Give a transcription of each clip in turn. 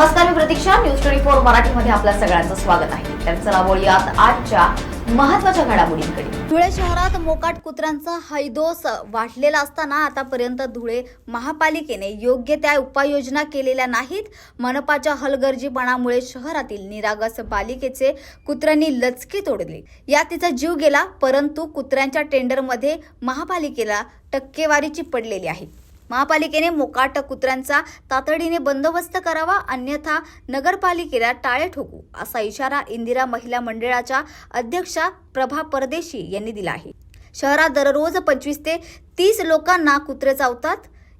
नमस्कार मी Pratiksha. News twenty four मराठीमध्ये आपल्या सगळ्यांचं स्वागत आहे. तर चला बोलूयात आजच्या महत्त्वाच्या घडामोडींकडे. धुळे शहरात मोकाट कुत्र्यांचा हैदोस वाढलेला असताना आतापर्यंत धुळे महापालिकेने योग्य त्या उपाययोजना केलेल्या नाहीत. मनपाच्या हलगर्जीपणामुळे शहरातील निरागस बालिकेचे कुत्र्यांनी लचकी तोडली. या तिचा जीव गेला परंतु कुत्र्यांच्या टेंडरमध्ये महापालिकेला टक्केवारीची पडलेली आहे. महापालिकेने मोकाट कुत्र्यांचा तातडीने बंदोबस्त करावा अन्यथा नगरपालिकेला टाळे ठोकू असा इशारा इंदिरा महिला मंडळाच्या अध्यक्षा प्रभा परदेशी यांनी दिला आहे. शहरात दररोज पंचवीस ते तीस लोकांना कुत्रे चावतात.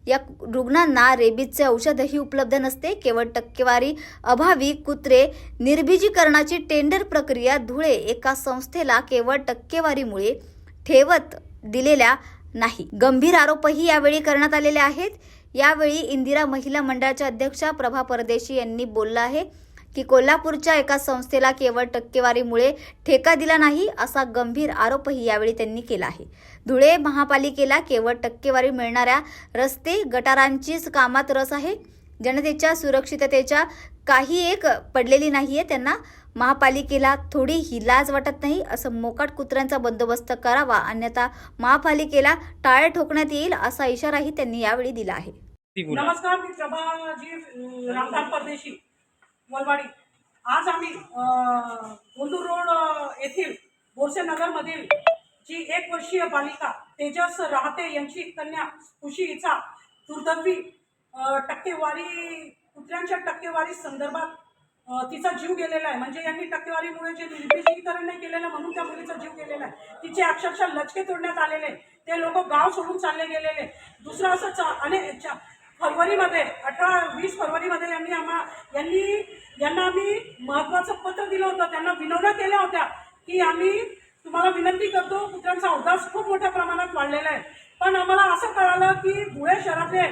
या रुग्णांना रेबीजचे औषधही उपलब्ध नसते. केवळ टक्केवारी अभावी कुत्रे निर्बीजीकरणाची टेंडर प्रक्रिया धुळे एका संस्थेला केवळ टक्केवारीमुळे ठेवत दिलेल्या नाही. गंभीर आरोपही यावेळी करण्यात आलेले आहेत. यावेळी इंदिरा महिला मंडळाच्या अध्यक्षा प्रभा परदेशी यांनी बोललं आहे की कोल्हापूरच्या एका संस्थेला केवळ टक्केवारीमुळे ठेका दिला नाही असा गंभीर आरोपही यावेळी त्यांनी केला आहे. धुळे महापालिकेला केवळ टक्केवारी मिळणाऱ्या रस्ते गटारांचीच कामात रस आहे. जनतेच्या सुरक्षिततेच्या काही एक पडलेली नाहीये. त्यांना महापालिकेला थोडी ही लाज वाटत नाही असं मोकाट कुत्र्यांचा बंदोबस्त करावा अन्यथा महापालिकेला टाळे ठोकण्यात येईल असा इशाराही त्यांनी यावेळी दिला आहे. नमस्कार मी प्रभाजी रामदास परदेशी वलवाडी आज आम्ही गोंदूर रोड येथील बोरसे नगरमधील जी एक वर्षीय बालिका तेजस राहते यांची कन्या खुशी हिचा दुर्दैवी टक्केवारी कुत्र्यांच्या टक्केवारी संदर्भात तिचा जीव गेलेला आहे. म्हणजे यांनी टक्केवारीमुळे जे निर्देशीकरण नाही केलेलं म्हणून त्या मुलीचा जीव गेलेला आहे. तिचे अक्षरशः लचके तोडण्यात आलेले ते लोक गाव सोडून चालले गेलेले दुसरं असं चा अनेक फरवरीमध्ये अठरा वीस फरवरीमध्ये यांनी आम्हा यांनी यांना आम्ही महत्त्वाचं पत्र दिलं होतं. त्यांना विनवण्या केल्या होत्या की आम्ही तुम्हाला विनंती करतो कुत्र्यांचा अवदास खूप मोठ्या प्रमाणात वाढलेला आहे. पण आम्हाला असं कळालं की धुळे शहरातले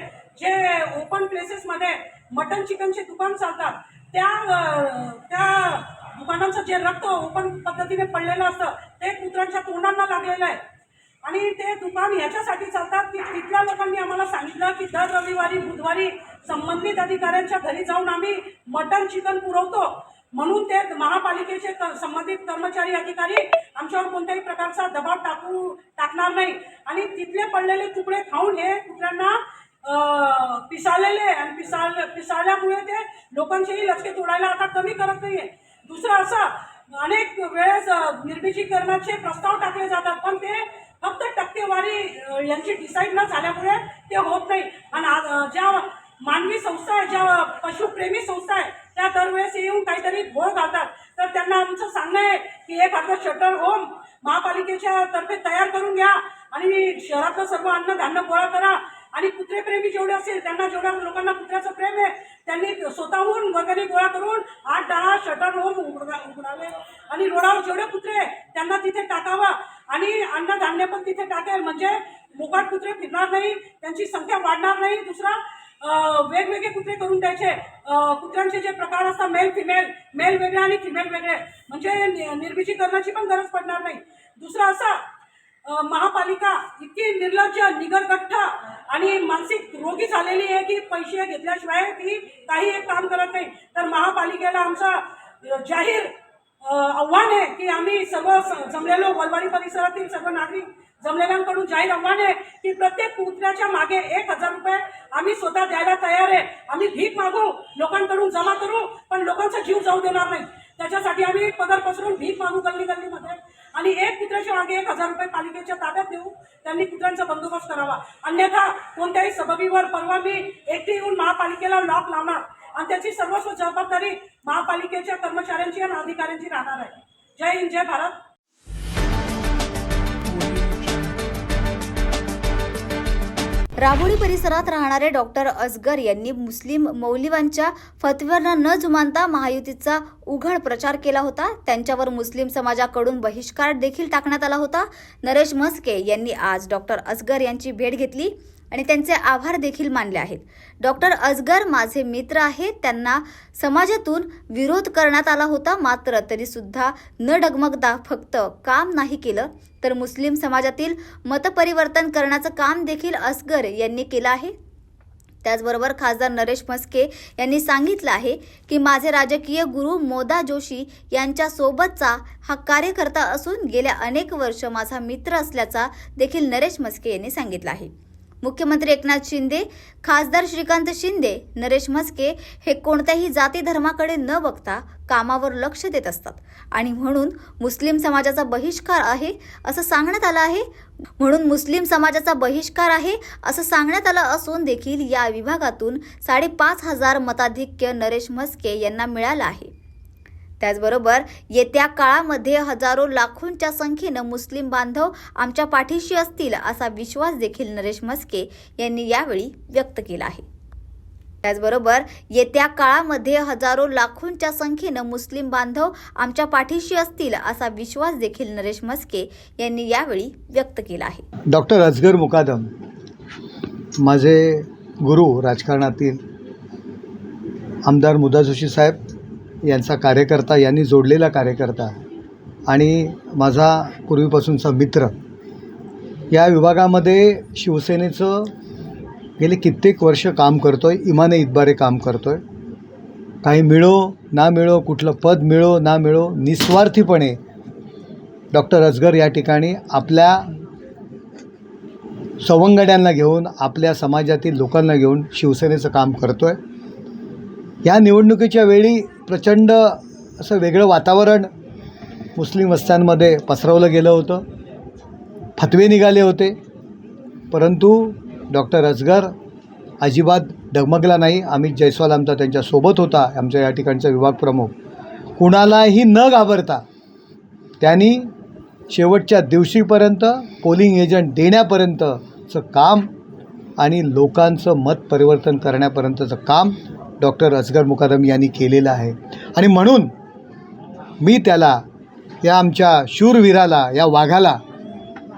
जे ओपन प्लेसेसमध्ये मटन चिकनचे दुकान चालतात त्या त्या दुकानांचं जे रक्त ओपन पद्धतीने पडलेलं असतं ते कुत्र्यांच्या तोंडांना लागलेलं आहे. आणि ते दुकान ह्याच्यासाठी चालतात की तिथल्या लोकांनी आम्हाला सांगितलं की दर रविवारी बुधवारी संबंधित अधिकाऱ्यांच्या घरी जाऊन आम्ही मटन चिकन पुरवतो. म्हणून ते महापालिकेचे क- संबंधित कर्मचारी अधिकारी आमच्यावर कोणत्याही प्रकारचा दबाव टाकू टाकणार नाही. आणि तिथले पडलेले तुकडे खाऊन हे कुत्र्यांना पिसाळलेले आणि पिसाळ पिसाळल्यामुळे ते लोकांचेही लचके तोडायला आता कमी करत नाही आहे दुसरं असं अनेक वेळेस निर्मितीकरणाचे प्रस्ताव टाकले जातात पण ते फक्त टक्केवारी यांची डिसाईड न झाल्यामुळे ते होत नाही. आणि ज्या मानवी संस्था आहे ज्या पशुप्रेमी संस्था आहे त्या दरवेळेस येऊन काहीतरी घोळ घालतात. तर त्यांना आमचं सांगणं आहे की एक आता शटर होम महापालिकेच्या तर्फे तयार करून घ्या. आणि शहरातलं सर्व अन्नधान्य गोळा करा. आणि कुत्रेप्रेमी जेवढे असेल त्यांना जेवढ्या लोकांना कुत्र्याचं प्रेम आहे त्यांनी स्वतःहून वगैरे गोळा करून आठ दहा शटर होम उघडा उघडावे. आणि रोडावर जेवढे कुत्रे त्यांना तिथे टाकावा. आणि अन्नधान्य पण तिथे टाकेल. म्हणजे मोकाट कुत्रे फिरणार नाही त्यांची संख्या वाढणार नाही. दुसरा वेगवेगळे कुत्रे करून द्यायचे. कुत्र्यांचे जे प्रकार असतात मेल फिमेल मेल वेगळे आणि फिमेल वेगळे. म्हणजे नि- निर्विजीकरणाची पण गरज पडणार नाही. दुसरं असं महापालिका इतकी निर्लज्ज निगरगठ्ठ आणि मानसिक रोगी झालेली आहे की पैसे घेतल्याशिवाय ती काही एक काम करत नाही. तर महापालिकेला आमचा जाहीर आव्हान आहे की आम्ही सर्व स- जमलेलो वलवाडी परिसरातील सर्व नागरिक जमलेल्यांकडून जाहीर आव्हान आहे की प्रत्येक कुत्र्याच्या मागे एक हजार रुपये आम्ही स्वतः द्यायला तयार आहे. आम्ही भीक मागू लोकांकडून जमा करू पण लोकांचा जीव जाऊ देणार नाही. त्याच्यासाठी आम्ही पदर पसरून भीक मागू गल्ली गल्लीमध्ये आणि एक कुत्र्याच्या मागे एक हजार रुपये पालिकेच्या ताब्यात देऊ त्यांनी कुत्र्यांचा बंदोबस्त करावा. अन्यथा कोणत्याही सबबीवर परवा मी एकटी येऊन महापालिकेला लॉक लावणार आणि त्याची सर्वस्व जबाबदारी महापालिकेच्या कर्मचाऱ्यांची आणि अधिकाऱ्यांची राहणार आहे. जय हिंद जय भारत. राबोडी परिसरात राहणारे डॉक्टर असगर यांनी मुस्लिम मौलिवांच्या फतव्यांना न जुमानता महायुतीचा उघड प्रचार केला होता. त्यांच्यावर मुस्लिम समाजाकडून बहिष्कार देखील टाकण्यात आला होता. नरेश म्हस्के यांनी आज डॉक्टर असगर यांची भेट घेतली. आणि त्यांचे आभार देखील मानले आहेत. डॉक्टर अजगर माझे मित्र आहेत. त्यांना समाजातून विरोध करण्यात आला होता. मात्र तरीसुद्धा न डगमगता फक्त काम नाही केलं तर मुस्लिम समाजातील मतपरिवर्तन करण्याचं काम देखील असगर यांनी केलं आहे. त्याचबरोबर खासदार नरेश म्हस्के यांनी सांगितलं आहे की माझे राजकीय गुरु मोदा जोशी यांच्यासोबतचा हा कार्यकर्ता असून गेल्या अनेक वर्ष माझा मित्र असल्याचा देखील नरेश म्हस्के यांनी सांगितलं आहे. मुख्यमंत्री एकनाथ शिंदे खासदार श्रीकांत शिंदे नरेश म्हस्के हे कोणत्याही जाती धर्माकडे न बघता कामावर लक्ष देत असतात. आणि म्हणून मुस्लिम समाजाचा बहिष्कार आहे असं सांगण्यात आलं आहे. म्हणून मुस्लिम समाजाचा बहिष्कार आहे असं सांगण्यात आलं असून देखील या विभागातून साडेपाच हजार मताधिक्य नरेश म्हस्के यांना मिळालं आहे. त्याचबरोबर येत्या काळामध्ये हजारो लाखोंच्या संख्येनं मुस्लिम बांधव आमच्या पाठीशी असतील असा विश्वास देखील नरेश म्हस्के यांनी यावेळी व्यक्त केला आहे. त्याचबरोबर येत्या काळामध्ये हजारो लाखोंच्या संख्येनं मुस्लिम बांधव आमच्या पाठीशी असतील असा विश्वास देखील नरेश म्हस्के यांनी यावेळी व्यक्त केला आहे. डॉक्टर अजगर मुकादम माझे गुरु राजकारणातील आमदार मुदा जोशी साहेब यांचा कार्यकर्ता यांनी जोडलेला कार्यकर्ता आणि माझा पूर्वीपासूनचा मित्र. या विभागामध्ये शिवसेनेचं गेले कित्येक वर्ष काम करतो आहे इमाने इतबारे काम करतो आहे काही मिळो ना मिळो कुठलं पद मिळो ना मिळो निस्वार्थीपणे डॉक्टर अजगर या ठिकाणी आपल्या सवंगड्यांना घेऊन आपल्या समाजातील लोकांना घेऊन शिवसेनेचं काम करतो आहे या निवडणुकीच्या वेळी प्रचंड असं वेगळं वातावरण मुस्लिम वस्त्यांमध्ये पसरवलं गेलं होतं. फतवे निघाले होते. परंतु डॉक्टर अजगर अजिबात डगमगला नाही. अमित जयस्वाल आमचा त्यांच्यासोबत होता आमच्या या ठिकाणचा विभाग प्रमुख. कुणालाही न घाबरता त्यांनी शेवटच्या दिवशीपर्यंत पोलिंग एजंट देण्यापर्यंतचं काम आणि लोकांचं मत परिवर्तन करण्यापर्यंतचं काम डॉक्टर असगर मुकादम यांनी केलेलं आहे. आणि म्हणून मी त्याला या आमच्या शूरवीराला या वाघाला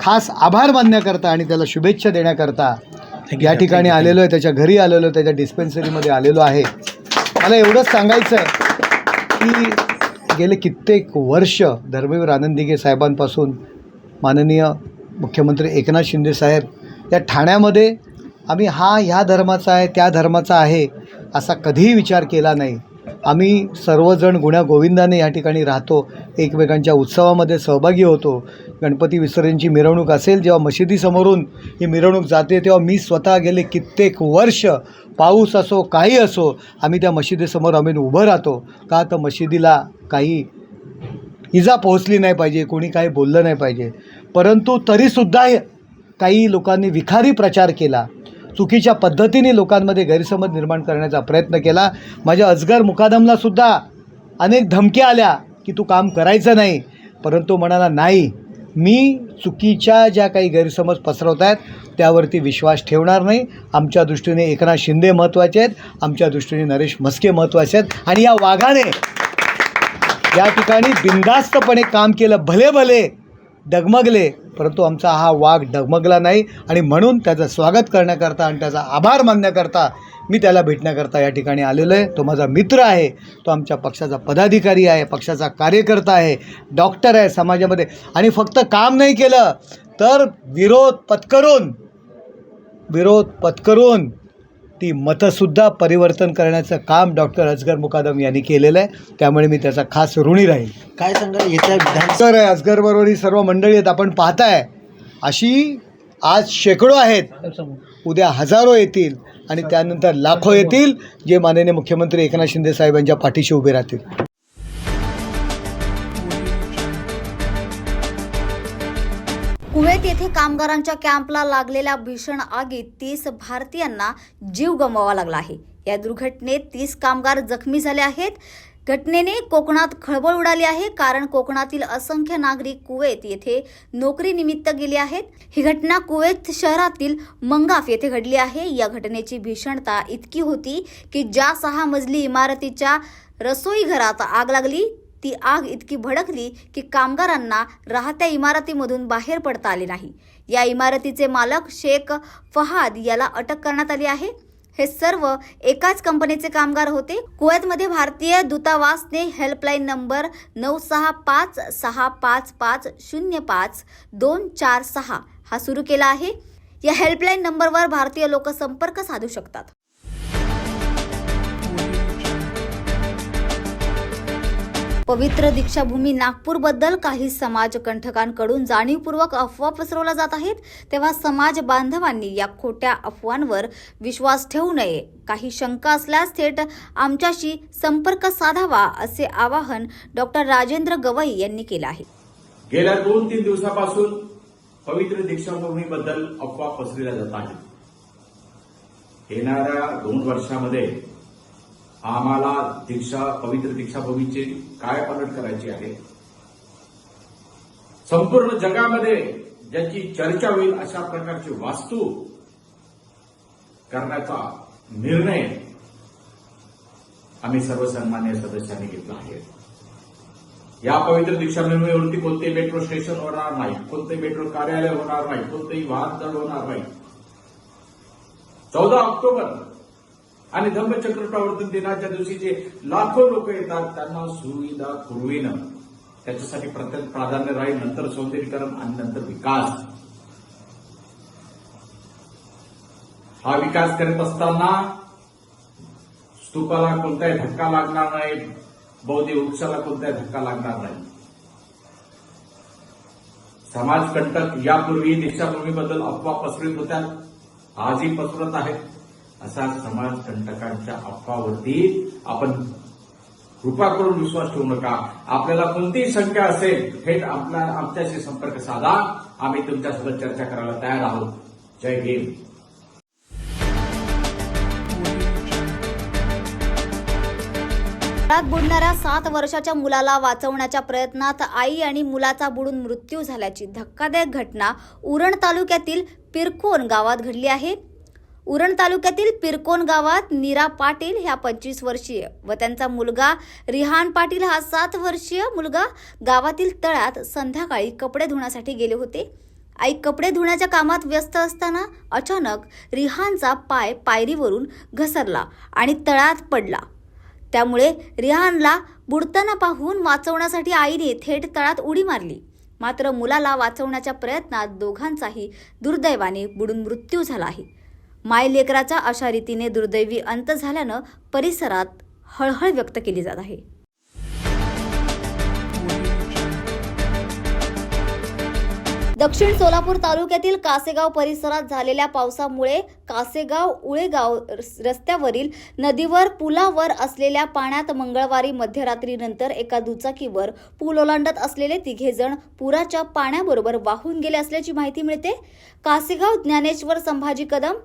खास आभार मानण्याकरता आणि त्याला शुभेच्छा देण्याकरता या ठिकाणी आलेलो आहे त्याच्या घरी आलेलो आहे त्याच्या डिस्पेन्सरीमध्ये आलेलो आहे. मला एवढंच सांगायचं आहे की गेले कित्येक वर्ष धर्मवीर आनंदिगे साहेबांपासून माननीय मुख्यमंत्री एकनाथ शिंदे साहेब या ठाण्यामध्ये आम्ही हा ह्या धर्माचा आहे त्या धर्माचा आहे असा कधीही विचार केला नाही. आम्ही सर्वजण गुण्या गोविंदाने या ठिकाणी राहतो एकमेकांच्या उत्सवामध्ये सहभागी होतो. गणपती विसर्जनची मिरवणूक असेल जेव्हा मशिदीसमोरून ही मिरवणूक जाते तेव्हा मी स्वतः गेले कित्येक वर्ष. पाऊस असो काही असो आम्ही त्या मशिदीसमोर आम्ही उभं राहतो. का तर मशिदीला काही इजा पोहोचली नाही पाहिजे कोणी काही बोललं नाही पाहिजे. परंतु तरीसुद्धा काही लोकांनी विखारी प्रचार केला चुकीच्या पद्धतीने लोकांमध्ये गैरसमज निर्माण करण्याचा प्रयत्न केला. माझ्या अजगर मुकादमलासुद्धा अनेक धमक्या आल्या की तू काम करायचं नाही. परंतु म्हणाला नाही मी चुकीच्या ज्या काही गैरसमज पसरवत आहेत त्यावरती विश्वास ठेवणार नाही. आमच्या दृष्टीने एकनाथ शिंदे महत्त्वाचे आहेत आमच्या दृष्टीने नरेश म्हस्के महत्त्वाचे आहेत आणि या वाघाने या ठिकाणी बिनधास्तपणे काम केलं भले भले डगमगले परंतु आमचा हा वाघ डगमगला नाही आणि म्हणून त्याचं स्वागत करण्याकरता आणि त्याचा आभार मानण्याकरता मी त्याला भेटण्याकरता या ठिकाणी आलेलो आहे. तो माझा मित्र आहे. तो आमच्या पक्षाचा पदाधिकारी आहे पक्षाचा कार्यकर्ता आहे डॉक्टर आहे समाजामध्ये. आणि फक्त काम नाही केलं तर विरोध पत्करून विरोध पत्करून ती मतंसुद्धा परिवर्तन करण्याचं काम डॉक्टर अजगर मुकादम यांनी केलेलं आहे. त्यामुळे मी त्याचा खास ऋणी राहील. काय सांगा येत्या विधान असगर आहे असगरबरोबर ही सर्व मंडळी आहेत. आपण पाहताय. अशी आज शेकडो आहेत. उद्या हजारो येतील आणि त्यानंतर लाखो येतील जे माननीय मुख्यमंत्री एकनाथ शिंदे साहेब यांच्या पाठीशी उभे राहतील. मुंबईत येथे कामगारांच्या कॅम्पला लागलेल्या भीषण आगीत तीस भारतीयांना जीव गमवावा लागला आहे. या दुर्घटनेत तीस कामगार जखमी झाले आहेत. घटनेने कोकणात खळबळ उडाली आहे. कारण कोकणातील असंख्य नागरिक कुवेत येथे नोकरीनिमित्त गेले आहेत. ही घटना कुवेत शहरातील मंगाफ येथे घडली आहे. या घटनेची भीषणता इतकी होती की ज्या सहा मजली इमारतीच्या रसोई घरात आग लागली ती आग इतकी भडकली की कामगारांना राहत्या इमारतीमधून बाहेर पडता आले नाही. या इमारतीचे मालक शेख फहाद याला अटक करण्यात आली आहे. हे सर्व एकाच कंपनीचे कामगार होते. कुवैतमध्ये भारतीय दूतावासने हेल्पलाईन नंबर नऊ सहा पाच सहा पाच पाच शून्य पाच दोन चार सहा हा सुरू केला आहे. या हेल्पलाईन नंबरवर भारतीय लोक संपर्क साधू शकतात. पवित्र दीक्षाभूमी नागपूरबद्दल काही समाजकंठकांकडून जाणीवपूर्वक अफवा पसरवल्या जात आहेत तेव्हा समाज बांधवांनी या खोट्या अफवांवर विश्वास ठेवू नये. काही शंका असल्यास थेट आमच्याशी संपर्क साधावा असे आवाहन डॉक्टर राजेंद्र गवई यांनी केलं आहे. गेल्या दोन तीन दिवसापासून पवित्र दीक्षाभूमीबद्दल अफवा पसरल्या जात आहेत. येणाऱ्या दोन वर्षामध्ये आम्हाला दीक्षा पवित्र दीक्षाभूमीचे काय पालट करायची आहे? संपूर्ण जगामध्ये ज्याची चर्चा होईल अशा प्रकारची वास्तू करण्याचा निर्णय आम्ही सर्वसन्मान्य सदस्यांनी घेतला आहे. या पवित्र दीक्षाभूमीवरती कोणते मेट्रो स्टेशन होणार नाही कोणते मेट्रो कार्यालय होणार नाही कोणतेही वाहनतळ होणार नाही. चौदा ऑक्टोबर आणि धम्मचक्र प्रवर्तन दिनाच्या दिवशी जे लाखो लोक येतात. त्यांना सुविधा पुरविणं. त्याच्यासाठी प्रत्येक प्राधान्य राहील. नंतर सौंदर्यीकरण आणि नंतर विकास. हा विकास करत असताना स्तूपाला कोणताही धक्का लागणार नाही. बौद्ध वृक्षाला कोणताही धक्का लागणार नाही. समाजकंटक यापूर्वी देशाभूमीबद्दल अफवा पसरत होत्या. आजही पसरत आहेत. असा समाज कंटकांच्या अफवावरती आपण कृपा करून विश्वास ठेवू नका. आपल्याला कोणतीही शंका असेल थेट आपला आमच्याशी संपर्क साधा. आम्ही तुमच्यासोबत चर्चा करायला तयार आहोत. जय भीम. नळात बुडणाऱ्या सात वर्षाच्या मुलाला वाचवण्याच्या प्रयत्नात आई आणि मुलाचा बुडून मृत्यू झाल्याची धक्कादायक घटना उरण तालुक्यातील पिरकोन गावात घडली आहे. उरण तालुक्यातील पिरकोन गावात नीरा पाटील ह्या पंचवीस वर्षीय व त्यांचा मुलगा रिहान पाटील हा सात वर्षीय मुलगा गावातील तळ्यात संध्याकाळी कपडे धुण्यासाठी गेले होते. आई कपडे धुण्याच्या कामात व्यस्त असताना अचानक रिहानचा पाय पायरीवरून घसरला आणि तळ्यात पडला. त्यामुळे रिहानला बुडताना पाहून वाचवण्यासाठी आईने थेट तळात उडी मारली. मात्र मुलाला वाचवण्याच्या प्रयत्नात दोघांचाही दुर्दैवाने बुडून मृत्यू झाला आहे. माय लेकराचा अशा रीतीने दुर्दैवी अंत झाल्यानं परिसरात हळहळ व्यक्त केली जात आहे. दक्षिण सोलापूर तालुक्यातील कासेगाव परिसरात झालेल्या पावसामुळे कासेगाव उळेगाव रस्त्यावरील नदीवर पुलावर असलेल्या पाण्यात मंगळवारी मध्यरात्रीनंतर एका दुचाकीवर पूल ओलांडत असलेले तिघे जण पुराच्या पाण्याबरोबर वाहून गेले असल्याची माहिती मिळते. कासेगाव ज्ञानेश्वर संभाजी कदम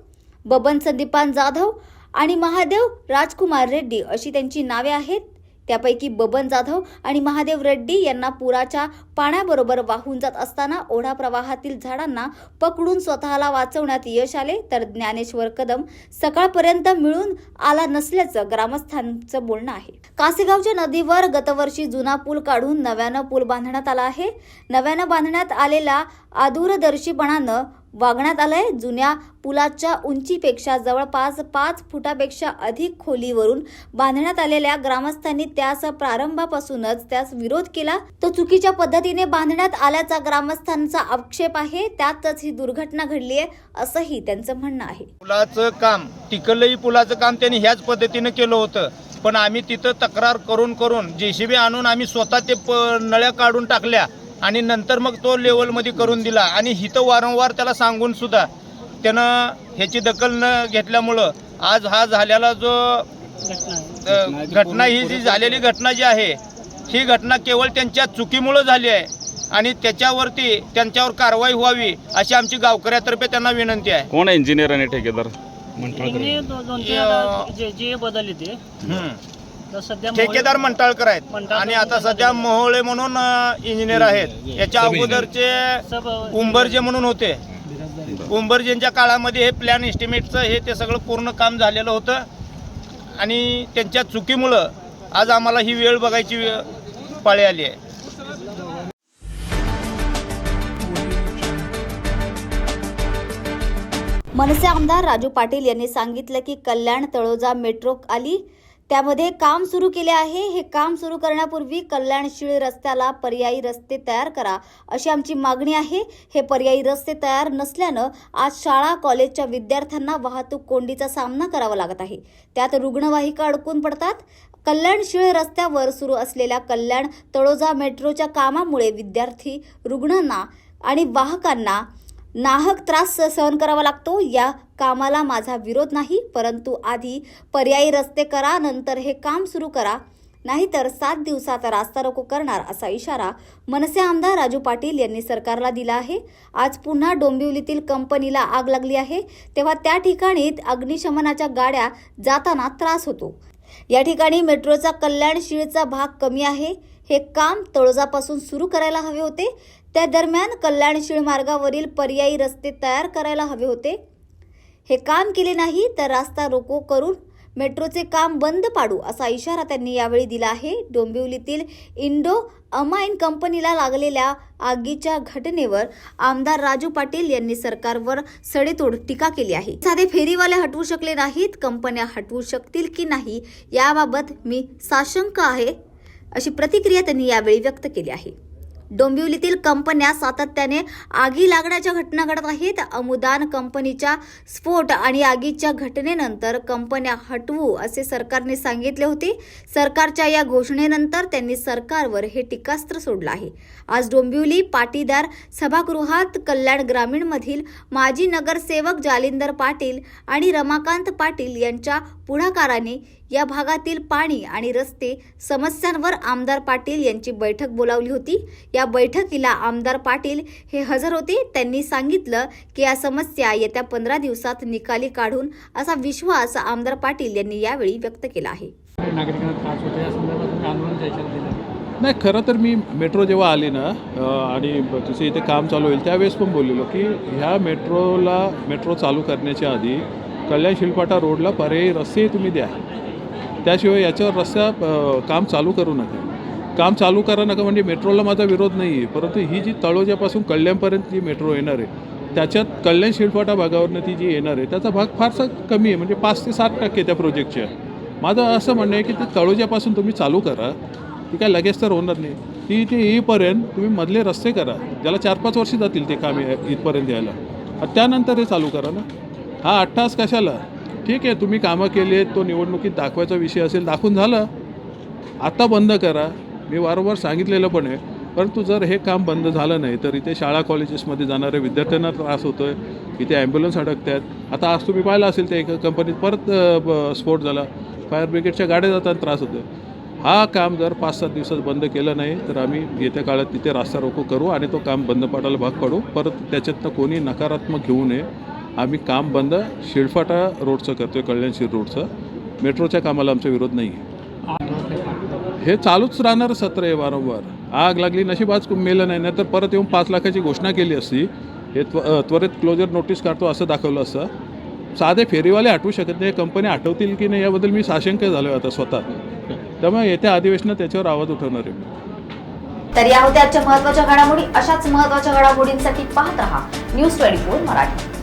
बबन संदीपान जाधव आणि महादेव राजकुमार रेड्डी अशी त्यांची नावे आहेत. त्यापैकी बबन जाधव आणि महादेव रेड्डी यांना पुराच्या पाण्याबरोबर वाहून जात असताना ओढा प्रवाहातील झाडांना पकडून स्वतःला वाचवण्यात यश आले. तर ज्ञानेश्वर कदम सकाळपर्यंत मिळून आला नसल्याचं ग्रामस्थांचं बोलणं आहे. कासेगावच्या नदीवर गतवर्षी जुना पूल काढून नव्यानं पूल बांधण्यात आला आहे. नव्यानं बांधण्यात आलेला अदूरदर्शीपणानं वागण्यात आलंय. जुन्या पुलाच्या उंचीपेक्षा जवळपास पाच फुटापेक्षा अधिक खोलीवरून बांधण्यात आलेल्या ग्रामस्थांनी त्यास प्रारंभापासूनच त्यास विरोध केला. तो चुकीच्या पद्धतीने बांधण्यात आल्याचा ग्रामस्थांचा आक्षेप आहे. त्यातच ही दुर्घटना घडली आहे असंही त्यांचं म्हणणं आहे. पुलाचं काम टिकलही पुलाचं काम त्यांनी ह्याच पद्धतीनं केलं होतं. पण आम्ही तिथं तक्रार करून करून जेसीबी आणून आम्ही स्वतः ते प नळ्या काढून टाकल्या. आणि नंतर मग तो लेवलमध्ये करून दिला. आणि हिथं वारंवार त्याला सांगून सुद्धा त्यानं ह्याची दखल न घेतल्यामुळं आज हा झालेला जो घटना ही जी झालेली घटना जी आहे ही घटना केवळ त्यांच्या चुकीमुळं झाली आहे आणि त्याच्यावरती त्यांच्यावर कारवाई व्हावी अशी आमची गावकऱ्यातर्फे त्यांना विनंती आहे. कोण इंजिनियर आणि ठेकेदार? जे बदलले ते ठेकेदार मंटाळकर आहेत. आणि आता सध्या मोहोळे म्हणून इंजिनियर आहेत. याच्या अगोदरचे उंबरजे म्हणून होते. उंबरजेंच्या काळामध्ये हे प्लॅन एस्टिमेटचं हे ते सगळं पूर्ण काम झालेलं होतं. आणि त्यांच्या चुकीमुळं आज आम्हाला ही वेळ बघायची वेळ पाळी आली आहे. मनसे आमदार राजू पाटील यांनी सांगितलं की कल्याण तळोजा मेट्रो आली त्यामध्ये काम सुरू केले आहे. हे काम सुरू करण्यापूर्वी कल्याणशिळ रस्त्याला पर्यायी रस्ते तयार करा अशी आमची मागणी आहे. हे पर्यायी रस्ते तयार नसल्यानं आज शाळा कॉलेजच्या विद्यार्थ्यांना वाहतूक कोंडीचा सामना करावा लागत आहे. त्यात रुग्णवाहिका अडकून पडतात. कल्याणशिळ रस्त्यावर सुरू असलेल्या कल्याण तळोजा मेट्रोच्या कामामुळे विद्यार्थी रुग्णांना आणि वाहकांना नाहक त्रास सहन करावा लागतो. या कामाला माझा विरोध नाही परंतु आधी पर्यायी रस्ते करा नंतर हे काम सुरू करा. नाहीतर सात दिवसात रास्ता रोको करणार असा इशारा मनसे आमदार राजू पाटील यांनी सरकारला दिला आहे. आज पुन्हा डोंबिवलीतील कंपनीला आग लागली आहे. तेव्हा त्या ठिकाणी अग्निशमनाच्या गाड्या जाताना त्रास होतो. या ठिकाणी मेट्रोचा कल्याण शिळचा भाग कमी आहे. हे काम तळोजापासून सुरू करायला हवे होते. त्या दरम्यान कल्याण शिळ मार्गावरील पर्यायी रस्ते तयार करायला हवे होते. हे काम केले नाही तर रास्ता रोको करून मेट्रोचे काम बंद पाडू असा इशारा त्यांनी यावेळी दिला आहे. डोंबिवलीतील इंडो अमाइन कंपनीला लागलेल्या आगीच्या घटनेवर आमदार राजू पाटील यांनी सरकारवर सडेतोड टीका केली आहे. साधे फेरीवाले हटवू शकले नाहीत कंपन्या हटवू शकतील की नाही याबाबत मी साशंक आहे अशी प्रतिक्रिया त्यांनी यावेळी व्यक्त केली आहे. डोंबिवलीतील कंपन्या सातत्याने आगी लागण्याच्या घटना घडत आहेत. अमुदान कंपनीच्या स्फोट आणि आगीच्या घटनेनंतर कंपन्या हटवू असे सरकारने सांगितले होते. सरकारच्या या घोषणेनंतर त्यांनी सरकारवर हे टीकास्त्र सोडलं आहे. आज डोंबिवली पाटीदार सभागृहात कल्याण ग्रामीणमधील माजी नगरसेवक जालिंदर पाटील आणि रमाकांत पाटील यांच्या पुढाकाराने या भागातील पाणी आणि रस्ते समस्यांवर आमदार पाटील यांची बैठक बोलावली होती. या बैठकीला आमदार पाटील हे हजर होते. त्यांनी सांगितलं की या समस्या येत्या पंधरा दिवसात निकाली काढून असा विश्वास आमदार पाटील यांनी यावेळी व्यक्त केला आहे. नागरिकांना त्रास होतो. या संदर्भात तुम्ही आंदोलन द्यायचं दिलं नाही खरं तर मी मेट्रो जेव्हा आली ना आणि तिचं इथे काम चालू होईल त्यावेळेस पण बोललेलो की ह्या मेट्रोला मेट्रो चालू करण्याच्या आधी कल्याण शिलपाटा रोडला पर्यायी रस्ते तुम्ही द्या. त्याशिवाय याच्यावर रस्त्या काम चालू करू नका. काम चालू करा नका म्हणजे मेट्रोला माझा विरोध नाही आहे परंतु ही जी तळोजापासून कल्याणपर्यंत जी मेट्रो येणार आहे त्याच्यात कल्याण शिलपाटा भागावरनं ती जी येणार आहे त्याचा भाग फारसा कमी आहे. म्हणजे पाच ते सात टक्के त्या प्रोजेक्टच्या. माझं असं म्हणणं आहे की ते तळोजापासून तुम्ही चालू करा. ती काय लगेच तर होणार नाही. ती इथे येईपर्यंत तुम्ही मधले रस्ते करा. ज्याला चार पाच वर्ष जातील ते काम इथपर्यंत यायला. त्यानंतर हे चालू करा ना. हा अठ्ठास कशाला? ठीक आहे तुम्ही कामं केली आहेत तो निवडणुकीत दाखवायचा विषय असेल दाखवून झालं. आता बंद करा. मी वारंवार सांगितलेलं पण आहे. परंतु जर हे काम बंद झालं नाही तर इथे शाळा कॉलेजेसमध्ये जाणाऱ्या विद्यार्थ्यांना त्रास होतो आहे इथे ॲम्ब्युलन्स अडकतात आहेत आता आज तुम्ही पाहिलं असेल त्या एका कंपनीत परत ब- स्फोट झाला. फायर ब्रिगेडच्या गाड्या जाताना त्रास होतो हा काम जर पाच सात दिवसात बंद केलं नाही तर आम्ही येत्या काळात तिथे रास्ता रोको करू आणि तो काम बंद पाडायला भाग पाडू. परत त्याच्यातनं कोणी नकारात्मक घेऊ नये. आम्ही काम बंद शिळफाटा रोडचं करतो आहे कल्याण शिर रोडचं. मेट्रोच्या कामाला आमचा विरोध नाही. आहे हे चालूच राहणार सत्र आहे वारंवार. आग लागली नशीब आज मेलं नाही नाहीतर परत येऊन पाच लाखाची घोषणा केली असती. हे त्व त्वरित क्लोजर नोटीस काढतो असं दाखवलं असतं. साधे फेरीवाले आठवू शकत नाही कंपन्या आठवतील की नाही याबद्दल मी साशंक झालो आहे आता स्वतः. त्यामुळे येत्या अधिवेशनात त्याच्यावर आवाज उठवणार आहे मी. तर या होत्या आजच्या महत्त्वाच्या घडामोडी अशाच महत्त्वाच्या घडामोडींसाठी पाहत रहा. News twenty four Marathi.